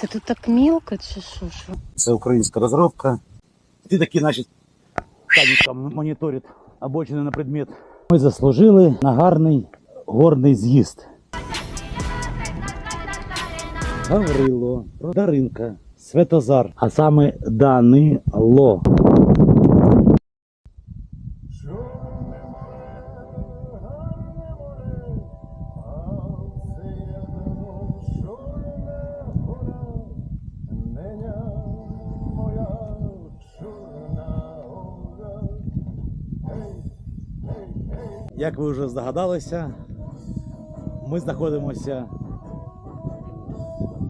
Це тут так мілко чи що? що? Це українська розробка. Ти такі, значить, там моніторить обочини на предмет. Ми заслужили на гарний горний з'їзд. Гаврило, Даринка, Светозар, а саме Данило. Як ви вже здогадалися, ми знаходимося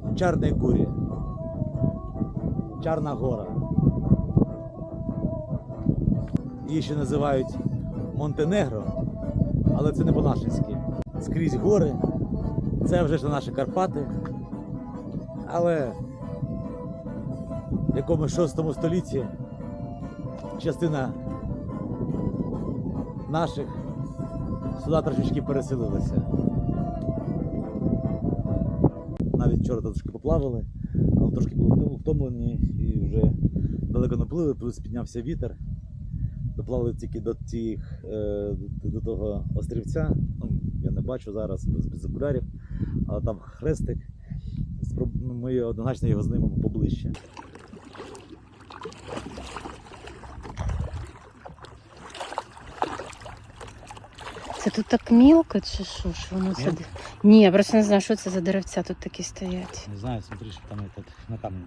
в Чарній Гурі. Чарна гора. Її ще називають Монтенегро, але це не по-нашенськи. Скрізь гори. Це вже ж наші Карпати. Але в якомусь 6 столітті частина наших сюди трошечки переселилися. Навіть вчора трошки поплавали, але трошки були втом- втомлені і вже далеко не плили, плюс піднявся вітер. Доплавали тільки до тих, е, до того острівця. Ну, я не бачу зараз без, без окулярів, але там хрестик. Ну, Ми однозначно його знімемо поближче. Тут так мілко чи що? що воно це? Ні, я просто не знаю, що це за деревця тут такі стоять. Не знаю, смотри, що там этот, на камені.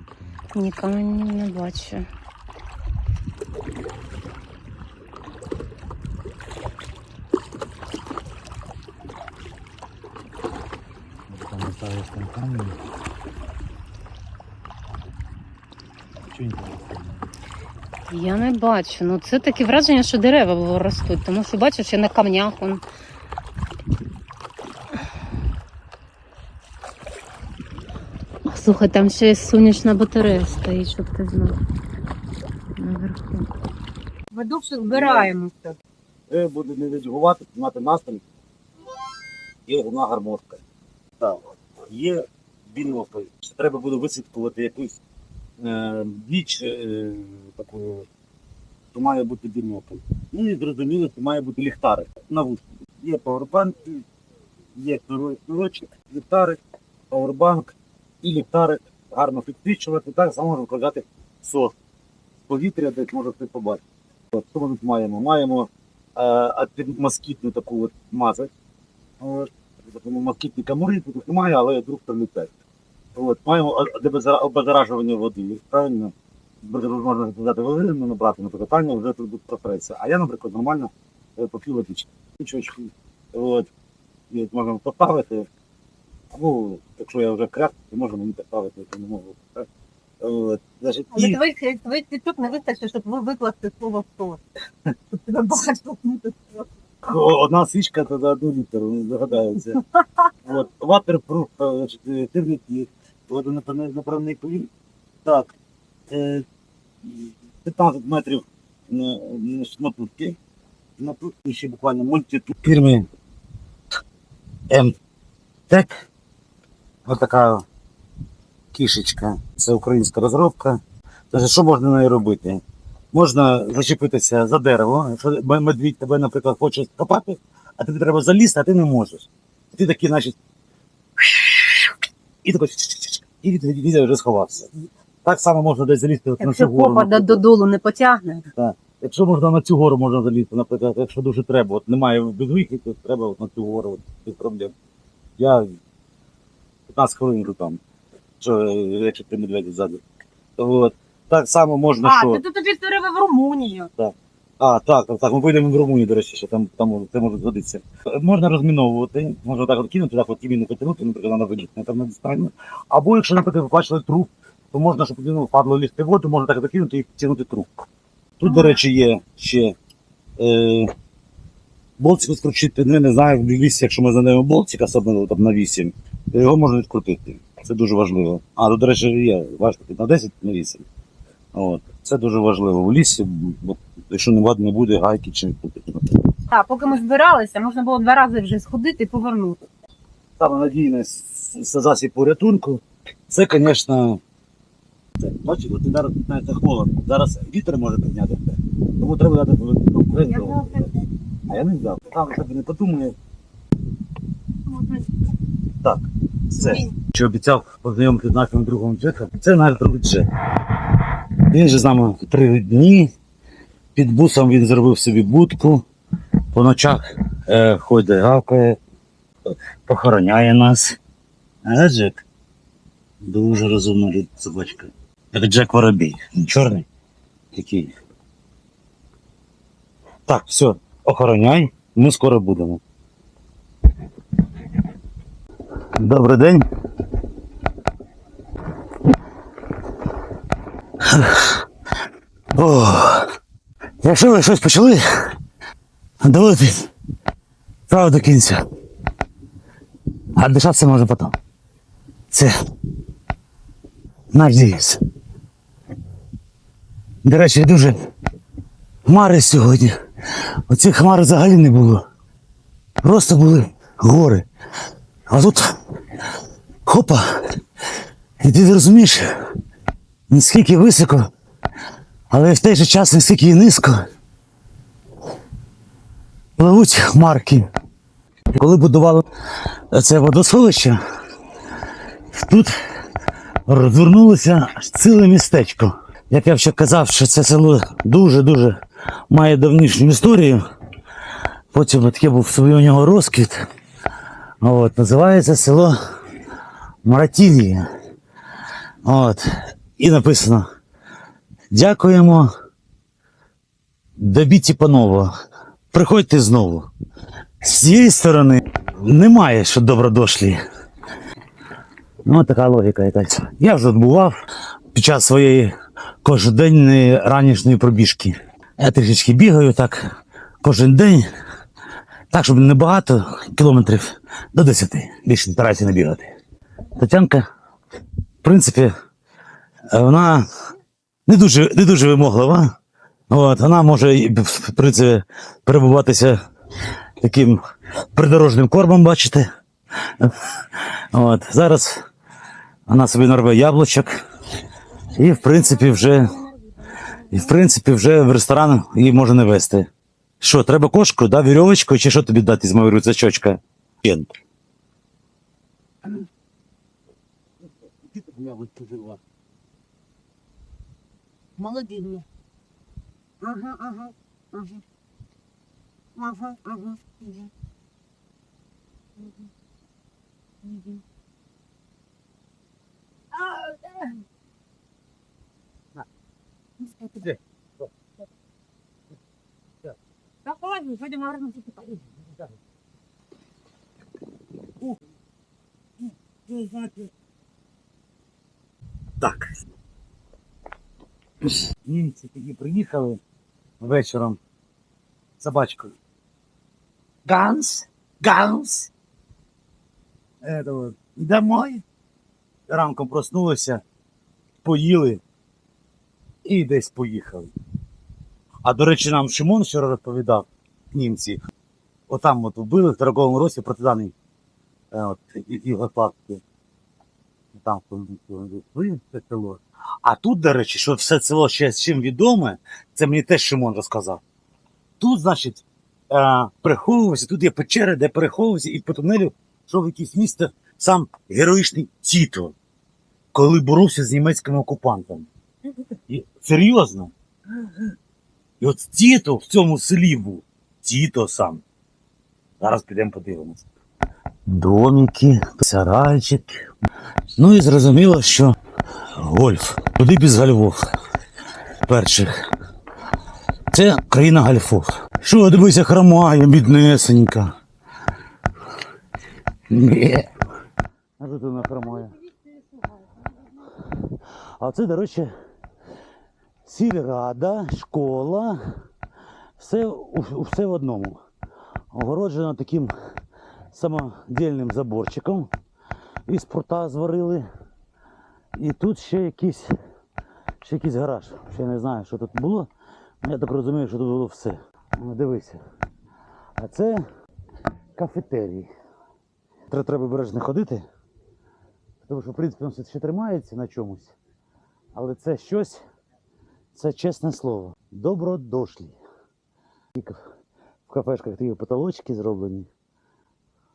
Ні, каменів не бачу. Там осталось там камень. Чого не Я не бачу. Ну це таке враження, що дерева ростуть, тому що бачиш, я на камнях. Он. Слухай, там ще є сонячна батарея стоїть, щоб ти знав. Наверху. Видовше збираємося. Ви буде не відгувати, мати настрій. Є головна гармошка. Так. Є бінокль. Треба буде висвітлювати якусь е, ніч е, таку, то має бути бінокль. Ну і зрозуміло, що має бути ліхтарик на вушку. Є пауербанки, є кнурочок, ліхтарик, пауербанк і ліхтарик гарно підсвічувати. Так само можна вкладати сос. Повітря, десь може хтось побачити. От, Що ми тут маємо? Маємо е, москітну таку от мазать. Москітні камури тут немає, але вдруг прилітають. От. Маємо обеззаражування води. Правильно? Можна сказати, води ну, набрати на питання, вже тут буде професія. А я, наприклад, нормально е, попів водички. От. І от можна поставити. Або, якщо я вже кряк, то можна мені поставити, то не можу. Так? От. Значить, Але і- твоїх твоїх тіток не вистачить, щоб ви викласти слово в Щоб тебе багато. Одна свічка то за одну літеру, не здогадаються. От, ватерпруф, е, значить, е, термітник, водонепроникний повір. Так, е, 15 метрів на, на шматутки. Шматутки ще буквально мультитул фірми МТЕК. Ось така кішечка. Це українська розробка. Значить, що можна нею робити? Можна зачепитися за дерево. Якщо медвідь тебе, наприклад, хоче копати, а тобі треба залізти, а ти не можеш. Ти такий, значить, і такий, і від медвідя вже сховався. Так само можна десь залізти от на цю гору. попа до- додолу не потягне, Якщо можна на цю гору можна залізти, наприклад, якщо дуже треба, от немає безвихід, то треба от на цю гору от, без проблем. Я 15 хвилин йду там, що, якщо ти медведя ззаду. От. Так само можна, а, що. то тобі треба в Румунію. А, так, так, так. Ми поїдемо в Румунію, до речі, що там, там це може згодитися. Можна розміновувати, можна так от кинути, так от міну потягнути, наприклад, на виліт, там не дістану. Або якщо, наприклад, ви бачили труп, то можна, щоб ну, впадло лізти в воду, можна так закинути і тягнути труп. Тут, до речі, є ще е, болтик скручити, ну, я не знаю, в лісі, якщо ми знайдемо болтик, особливо там на 8, то його можна відкрутити. Це дуже важливо. А, до речі, є важко на 10, на 8. От. Це дуже важливо в лісі, бо якщо не не буде, гайки чи Так, поки ми збиралися, можна було два рази вже сходити і повернути. Саме с- засіб порятунку Це, звісно, бачите, от зараз знаєте, холодно. Зараз вітер може підняти. Тому треба дати конкуренцію. А я не взяв. Там собі не подумає. Все. Що обіцяв познайомити з нашим другом Джеком. Це наш друг Джек. Він же з нами три дні. Під бусом він зробив собі будку. По ночах е, ходить, гавкає, похороняє нас. А Джек? Дуже розумна собачка. Це Джек Воробій. Він Чорний. Такий. Так, все, охороняй, ми скоро будемо. Добрий день. О, якщо ви щось почали, доводитись право до кінця. А дишатися може потім. Це наш девіз. До речі, дуже хмари сьогодні. Оці хмари взагалі не було. Просто були гори. А тут хопа. І ти розумієш, наскільки високо, але в той же час наскільки і низько. Пливуть хмарки. Коли будували це водосховище, тут розвернулося ціле містечко. Як я вже казав, що це село дуже-дуже має давнішню історію. Потім таке був свій у нього розквіт. От, називається село Маратілія. От. І написано: Дякуємо. Добіті паново. Приходьте знову. З цієї сторони немає, що добродошлі. Ну, така логіка якась. Я вже тут бував під час своєї кожноденної ранішньої пробіжки. Я трішечки бігаю так кожен день. Так, щоб не багато кілометрів до 10. Більше не стараюся не бігати. Тетянка, в принципі, е, вона не дуже, не дуже вимоглива. От, вона може, в принципі, перебуватися таким придорожним кормом, бачите. От, зараз вона собі нарве яблучок. І, в принципі, вже, і, в принципі, вже в ресторан її може не вести. Що, треба кошку, да, вірьовочку, чи що тобі дати з моєї рюкзачочка? Кен. Молодильня. Ага, ага, ага. Ага, ага. Мгм. Мгм. Мгм. Да. Іди. Так, ладно, пойдем Так. Німці тоді приїхали вечором собачкою. Ганс, Ганс. Это вот, домой. Ранком проснулися, поїли і десь поїхали. А до речі, нам Шимон вчора розповідав, німці. Отам от вбили в торговому росі протиданий е, от, і- Югославський. Там це село. А тут, до речі, що все село ще з чим відоме, це мені теж Шимон розказав. Тут, значить, е, переховувався, тут є печери, де переховувався, і по тунелю йшов якесь місто сам героїчний Тіто, коли боровся з німецькими окупантами. Серйозно. І от Тіто в цьому селі був. Тіто сам. Зараз підемо подивимося. Домики, сарайчик. Ну і зрозуміло, що гольф. Туди без гальвов. Перших. Це країна гальфов. Що, дивися, хромає, біднесенька. Ні. А тут вона хромає. А це, до речі, сільрада, школа. Все, все в одному. Огороджено таким самодільним заборчиком. І спорта зварили. І тут ще якийсь, ще якийсь гараж. Ще не знаю, що тут було. Ну, Я так розумію, що тут було все. Ну, дивися. А це кафетерій. Тре- Треба бережно ходити. Тому що, в принципі, воно ще тримається на чомусь. Але це щось, це чесне слово. Добродошлі. В- кафешках такі потолочки зроблені.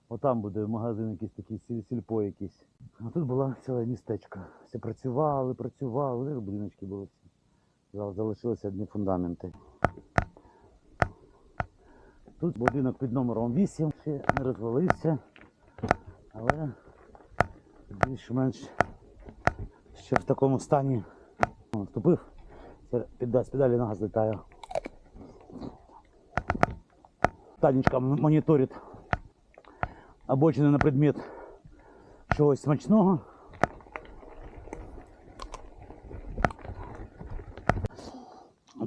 Отам буде магазин якийсь такий, сільпо якийсь. А тут була ціле містечко. Все працювали, працювали, де будиночки були всі. Зал- Залишилися одні фундаменти. Тут будинок під номером 8 ще не розвалився, але більш-менш ще в такому стані вступив. З педалі на газ літаю. Танечка моніторить обочини на предмет чогось смачного.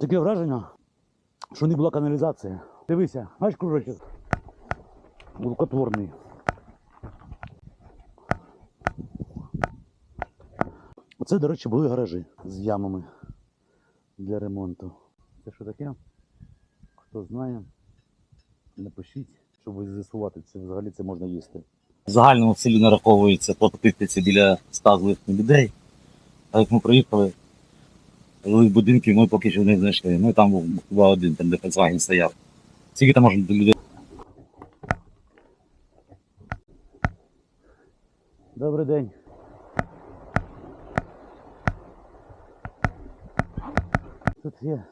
Таке враження, що не була каналізація. Дивися, бачиш кружочок? Рукотворний. Оце, до речі, були гаражі з ямами для ремонту. Це що таке? Хто знає, напишіть, щоб з'ясувати, це взагалі це можна їсти. В загальному в селі нараховується по біля 100 злих людей. А як ми приїхали, будинки ми поки що не знайшли. Ну там був один, там де Volkswagen стояв. Скільки там можна людей? Добрий день. Тут є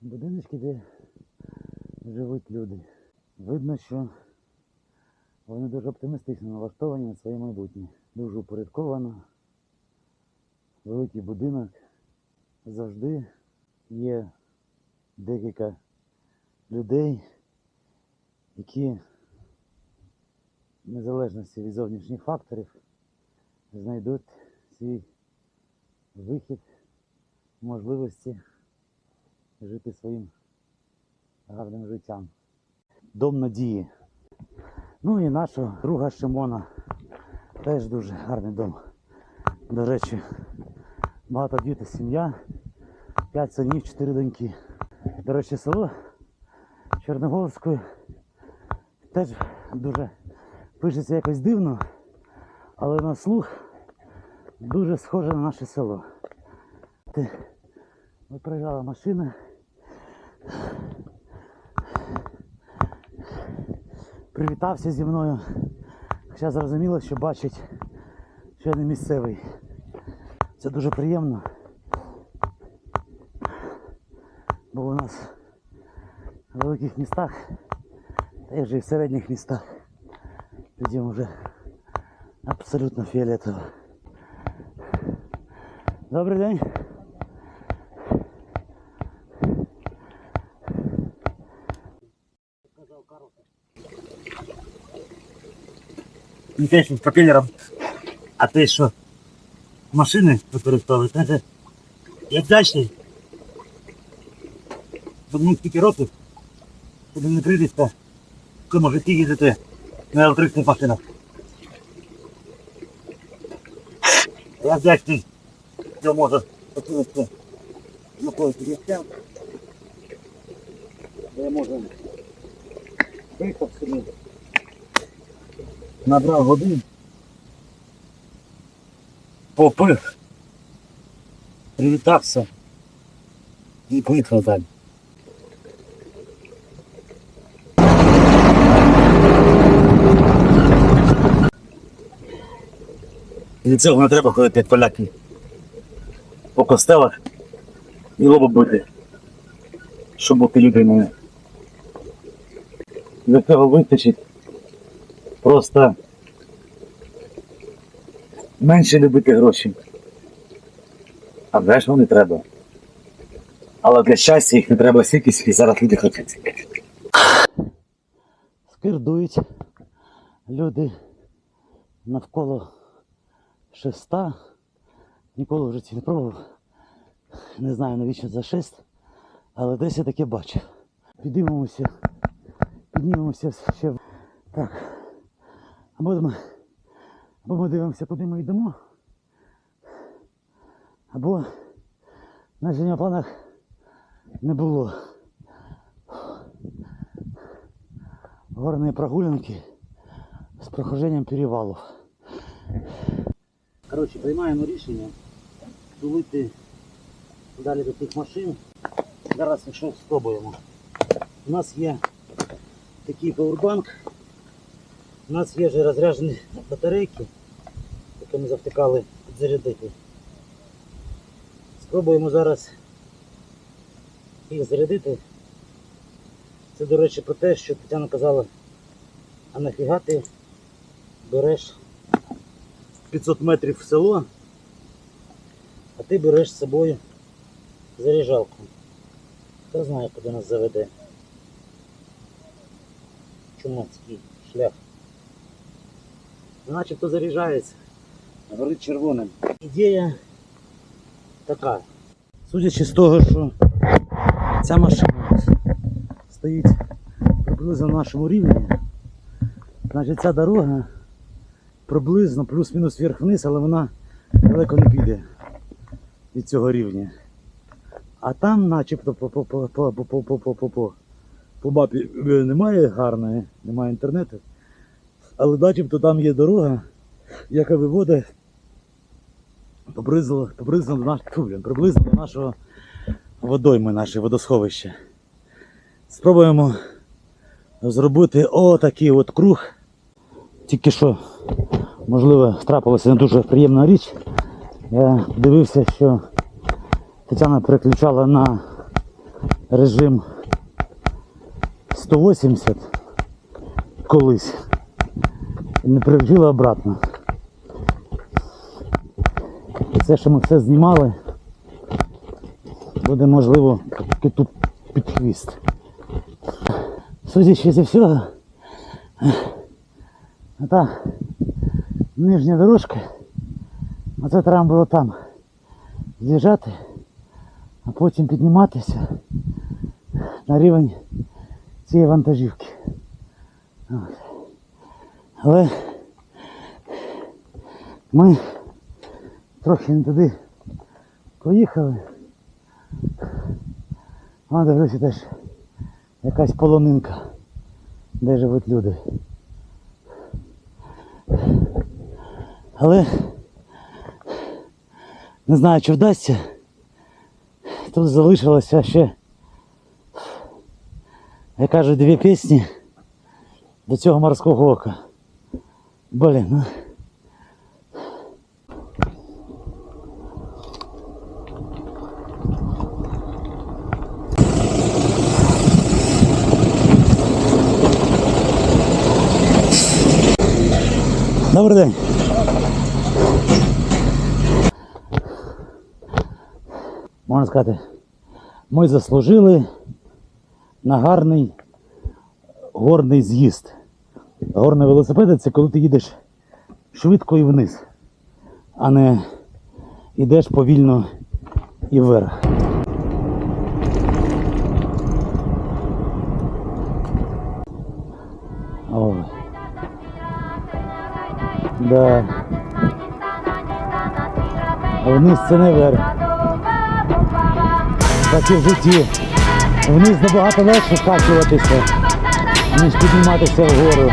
будиночки, де живуть люди. Видно, що вони дуже оптимістично налаштовані на своє майбутнє. Дуже упорядковано. Великий будинок. Завжди є декілька людей, які в незалежності від зовнішніх факторів знайдуть свій вихід, можливості жити своїм гарним життям. Дом надії. Ну і нашого друга Шимона теж дуже гарний дом. До речі, багатодітна сім'я, п'ять синів, чотири доньки. До речі, село Чорногорської теж дуже пишеться якось дивно, але на слух дуже схоже на наше село. Ти от проїжджала машина. Привітався зі мною. Хоча зрозуміло, що бачить, що я не місцевий. Це дуже приємно. Бо у нас в великих містах, та й вже і в середніх містах людям вже абсолютно фіолетово. Добрий день. З пропелером, а те, що машини використовують. Знаєте, я вдячний. Одну стільки років, щоб не критися, в цьому житті їздити на електричних машинах. Я вдячний, що опинитися якоюсь місцям, де я можу виїхав собі, набрав годин, попив, привітався і поїхав далі. І цього не треба ходити як поляки по костелах і лоба бити, щоб бути людиною. Для цього вистачить просто менше любити гроші. А вже ж вони треба. Але для щастя їх не треба стільки, скільки зараз люди хочуть. скирдують люди навколо шеста. Ніколи в житті не пробував. Не знаю навіщо за шест, але десь я таке бачив. Підіймемося, піднімемося ще. Так. Ми, або ми дивимося, куди ми йдемо. Або на сьогодні планах не було. горные прогулянки с прохождением перевалов. Коротше, приймаємо рішення тулити далі до тих машин. Зараз якщо спробуємо. У нас є такий пауербанк. У нас є вже розряджені батарейки, які ми завтикали підзарядити. Спробуємо зараз їх зарядити. Це, до речі, про те, що Тетяна казала, а нафіга ти береш 500 метрів в село, а ти береш з собою заряджалку. Хто знає, куди нас заведе. Чумацький шлях. Начебто заряджається. Горить червоним. Ідея така. Судячи з того, що ця машина стоїть приблизно на нашому рівні, значить ця дорога приблизно плюс-мінус вверх-вниз, але вона далеко не піде від цього рівня. А там начебто по, по, по, по, по, по, по, по, по, по, по мапі е, немає гарної, немає інтернету. Але начебто там є дорога, яка виводить приблизно, приблизно, до, наш, блін, приблизно до нашого водойми, наше водосховище. Спробуємо зробити отакий от круг. Тільки що, можливо, трапилася не дуже приємна річ. Я дивився, що Тетяна переключала на режим 180 колись і не переключила обратно. І це, що ми все знімали, буде можливо киту під хвіст. Судячи зі всього, та нижня дорожка, оце треба було там з'їжджати, а потім підніматися на рівень цієї вантажівки. От. Але ми трохи не туди поїхали. А дивлюся теж якась полонинка, де живуть люди. Але не знаю, чи вдасться. Тут залишилося ще, як кажуть, дві пісні до цього морського ока. Блін, ну. День. Можна сказати, ми заслужили на гарний горний з'їзд. Горний велосипед це коли ти їдеш швидко і вниз, а не йдеш повільно і вверх. Да. Вниз це не вверх. Так і в житті. Вниз набагато легше скачуватися, ніж підніматися вгору.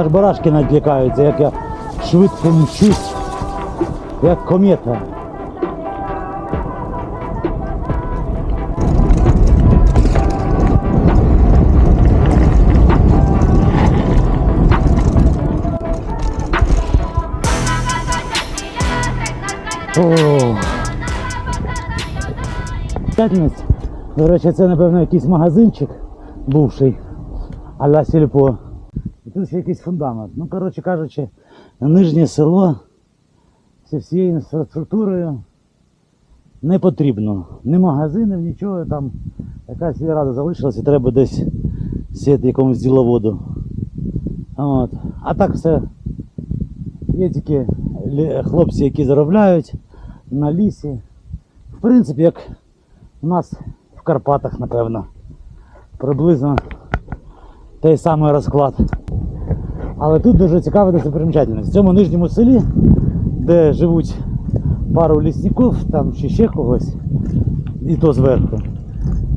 Аж барашки надлякаються, як я швидко мчусь, як комета. П'ятниць. До речі, це, напевно, якийсь магазинчик бувший, а-ля сільпо. І ще якийсь фундамент. Ну, коротше кажучи, нижнє село зі всією інфраструктурою не потрібно. Ні магазинів, нічого там. Якась сільрада залишилася, треба десь сіяти якомусь діловоду. От. А так все. Є тільки хлопці, які заробляють на лісі. В принципі, як у нас в Карпатах, напевно. Приблизно той самий розклад. Але тут дуже цікава достопримічательність. В цьому нижньому селі, де живуть пару лісників, там чи ще когось, і то зверху.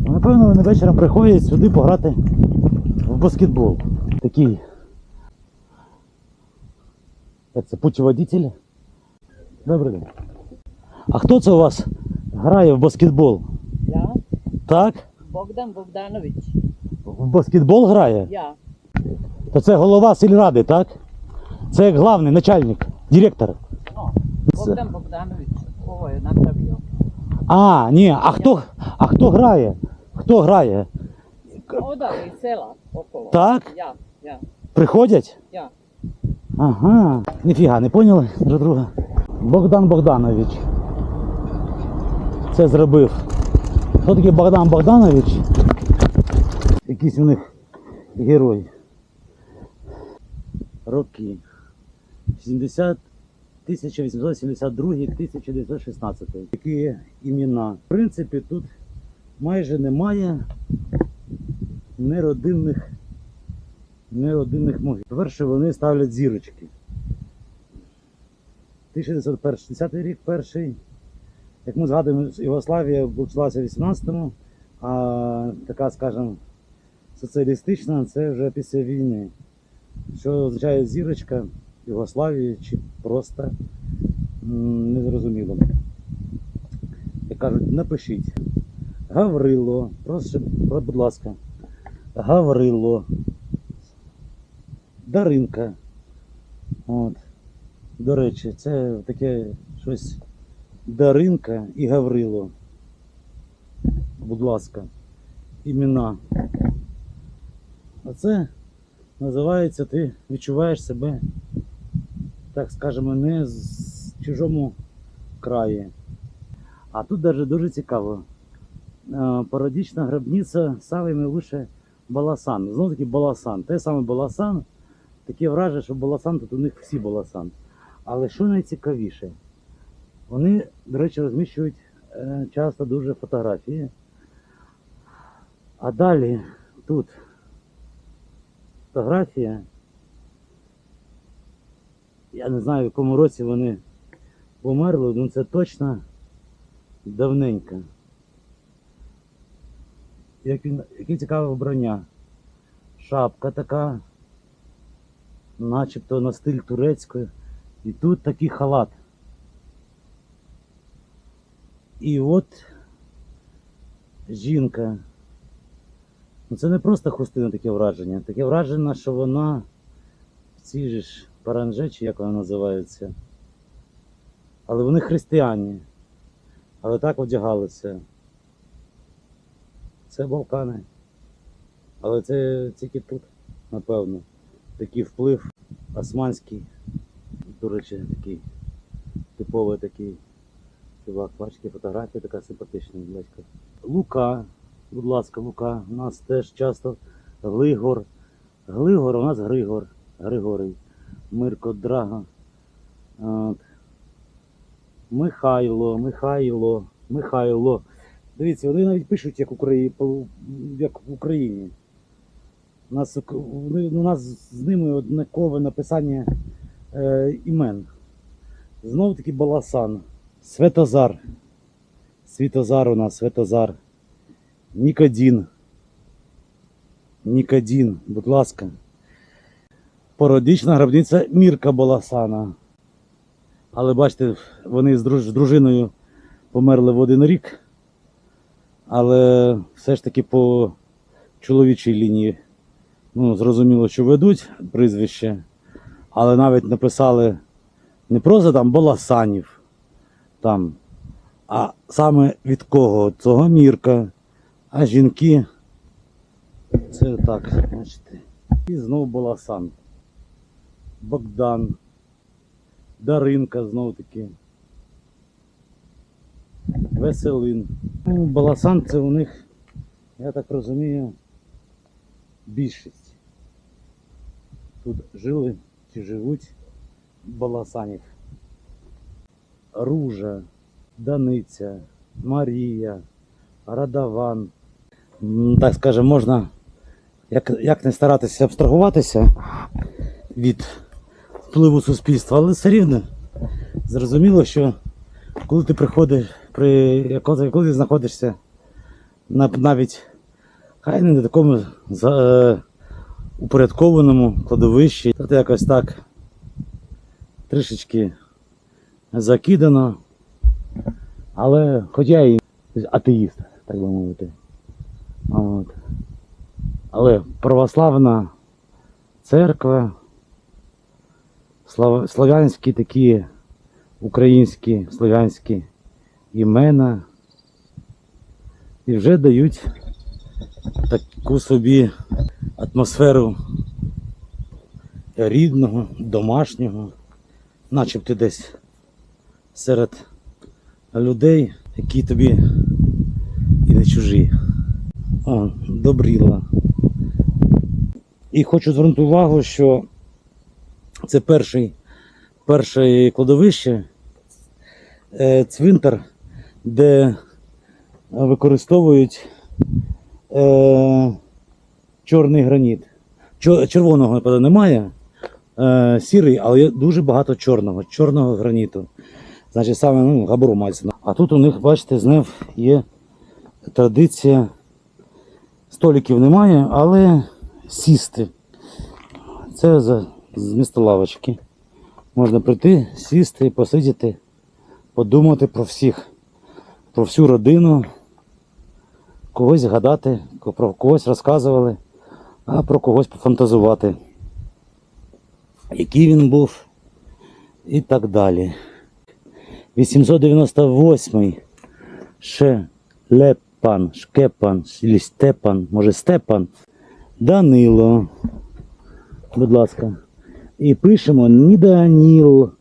Напевно, вони вечором приходять сюди пограти в баскетбол. Такий. Як це путеводитель. Добрий день. А хто це у вас грає в баскетбол? Я Так? Богдан Богданович. В баскетбол грає? Я. То це голова сільради, так? Це як главний начальник, директор. Ну, Богдан Богданович. Ovo je napravio. А, ні, а хто, а хто грає? Хто грає? Iz sela okolo. Так? Ja, ja, Приходять? ja. Ага. Ніфіга, не поняли друг друга. Богдан Богданович. Це зробив. Хто такий Богдан Богданович? Якийсь у них герой. Роки. 70 1872-1916. Такі імена. В принципі, тут майже немає неродинних неродинних могил. Перше вони ставлять зірочки. 1910 рік перший. Як ми згадуємо, Югославія почалася в 18-му, а така, скажімо, соціалістична це вже після війни. Що означає зірочка Югославії чи просто незрозуміло. Як кажуть, напишіть. Гаврило, просто, будь ласка. Гаврило. Даринка. От. До речі, це таке щось Даринка і Гаврило. Будь ласка, імена. А це називається ти відчуваєш себе, так скажемо, не з чужому краї. А тут навіть дуже цікаво. Е, Пародічна гробниця самими лише Баласан. Знову таки Баласан. Те саме Баласан. Таке враження, що Баласан тут у них всі Баласан. Але що найцікавіше, вони, до речі, розміщують е, часто дуже фотографії. А далі тут фотографія. Я не знаю, в якому році вони померли, але це точно давненько. Як він, яке цікаве вбрання. Шапка така, начебто на стиль турецької. І тут такий халат. І от жінка. Ну це не просто хустина таке враження. Таке враження, що вона в цій же ж паранже, чи як вона називається. Але вони християні. Але так одягалися. Це Балкани. Але це тільки тут, напевно. Такий вплив османський. До речі, такий типовий такий бачите, фотографія така симпатична, дядька. Лука, будь ласка, Лука. У нас теж часто Глигор. Глигор, у нас Григор. Григорій. Мирко Драга. От. Михайло, Михайло, Михайло. Дивіться, вони навіть пишуть як, Украї... по- як в Україні. У нас, у нас з ними однакове написання е, імен. Знову таки Баласан. Светозар. Світозар у нас, Светозар. Нікодін. Нікодін, будь ласка. Породічна гробниця Мірка Баласана. Але бачите, вони з дружиною померли в один рік. Але все ж таки по чоловічій лінії. Ну, зрозуміло, що ведуть прізвище. Але навіть написали не просто там Баласанів, там. А саме від кого? Цього мірка. А жінки. Це так, бачите. І знов Баласан. Богдан. Даринка знов таки. Веселин. Ну, Баласан це у них, я так розумію, більшість. Тут жили чи живуть баласанів. Ружа, Даниця, Марія, Радаван. Так скажемо, можна як, як не старатися абстрагуватися від впливу суспільства, але все рівно зрозуміло, що коли ти приходиш, при, коли коли ти знаходишся на, навіть хай не на такому е, упорядкованому кладовищі, то ти якось так трішечки закидано. Але хоч я і атеїст, так би мовити. От. Але православна церква, слав- славянські такі українські, слов'янські імена. І вже дають таку собі атмосферу рідного, домашнього, начебто десь серед людей, які тобі і не чужі. О, добріла. І хочу звернути увагу, що це перший, перше кладовище, е, цвинтар, де використовують е, чорний граніт. Червоного напевно, немає, е, сірий, але є дуже багато чорного, чорного граніту. Значить, саме ну, габру мається. А тут у них, бачите, знов є традиція. Столиків немає, але сісти. Це за, міста лавочки. Можна прийти, сісти, посидіти, подумати про всіх, про всю родину, когось згадати, про когось розказували, а про когось пофантазувати. Який він був і так далі. 898 Шелепан, Шкепан, Степан, може Степан, Данило. Будь ласка. І пишемо ні Даніл,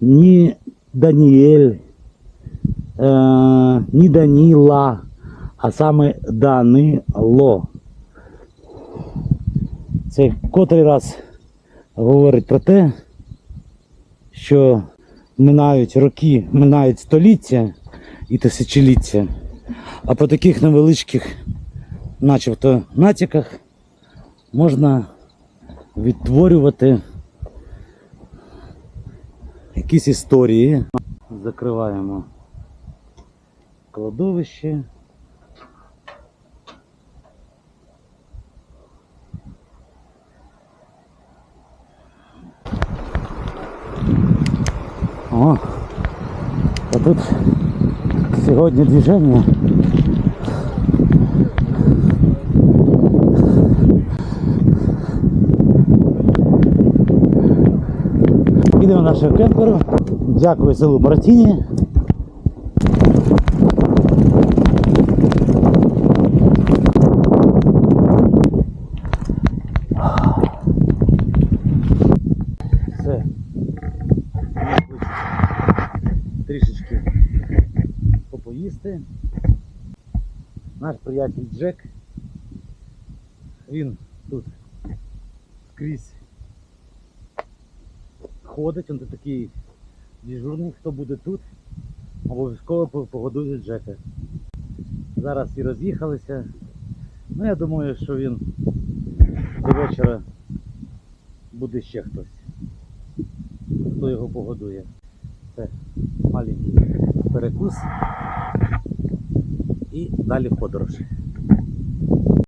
ні Даніель, е, ні Даніла, а саме Данило. Це котрий раз говорить про те, що минають роки, минають століття і тисячоліття, а по таких невеличких, начебто, натяках можна відтворювати якісь історії. Закриваємо кладовище. О, а тут сьогодні движення. Ідемо нашого кемперу. Дякую селу Братіні. Все. Трішечки попоїсти. Наш приятель Джек. Він тут скрізь ходить, він тут такий дежурний, хто буде тут, обов'язково погодує Джека. Зараз і роз'їхалися. Ну я думаю, що він до вечора буде ще хтось. Хто його погодує. Це маленький перекус і далі в подорож.